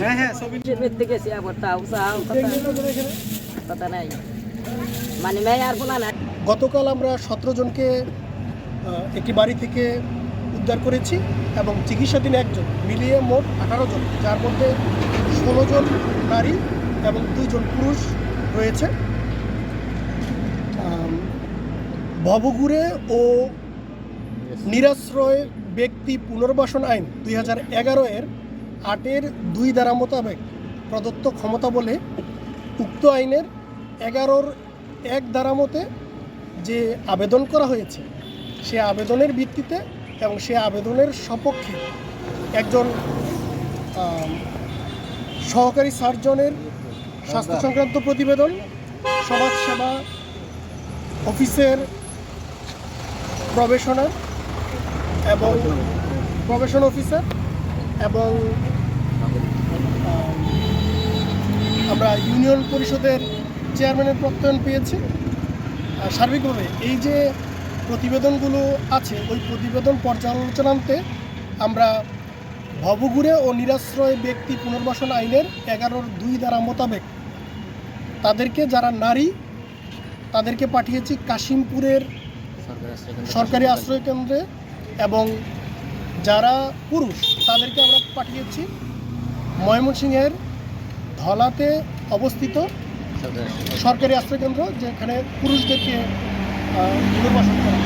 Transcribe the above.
হ্যাঁ হ্যাঁ ছবি থেকে ar pula গতকাল আমরা সতেরো জনকে একটি বাড়ি থেকে উদ্ধার করেছি এবং চিকিৎসাধীন একজন মিলিয়ে মোট আঠারো জন যার মধ্যে ষোলো জন নারী এবং দুজন পুরুষ রয়েছে। ভবঘুরে ও নিরাশ্রয় ব্যক্তি পুনর্বাসন আইন দুই হাজার এগারো এর আটের দুই ধারা মোতাবেক প্রদত্ত ক্ষমতা বলে উক্ত আইনের এগারোর এক ধারা মতে যে আবেদন করা হয়েছে, সে আবেদনের ভিত্তিতে এবং সে আবেদনের সপক্ষে একজন সহকারী সার্জনের স্বাস্থ্য সংক্রান্ত প্রতিবেদন, সমাজসেবা অফিসের প্রবেশনার এবং প্রবেশন অফিসার এবং আমরা ইউনিয়ন পরিষদের চেয়ারম্যানের প্রত্যয়ন পেয়েছি। সার্বিকভাবে এই যে প্রতিবেদনগুলো আছে, ওই প্রতিবেদন পর্যালোচনান্তে আমরা ভবঘুরে ও নিরাশ্রয় ব্যক্তি পুনর্বাসন আইনের এগারোর দুই ধারা মোতাবেক তাদেরকে যারা নারী, তাদেরকে পাঠিয়েছি কাশিমপুরের সরকারি আশ্রয় কেন্দ্রে এবং যারা পুরুষ, তাদেরকে আমরা পাঠিয়েছি ময়মনসিংহের ধলাতে অবস্থিত সরকারি আশ্রয়কেন্দ্র, যেখানে পুরুষদেরকে পুনর্বাসন করা।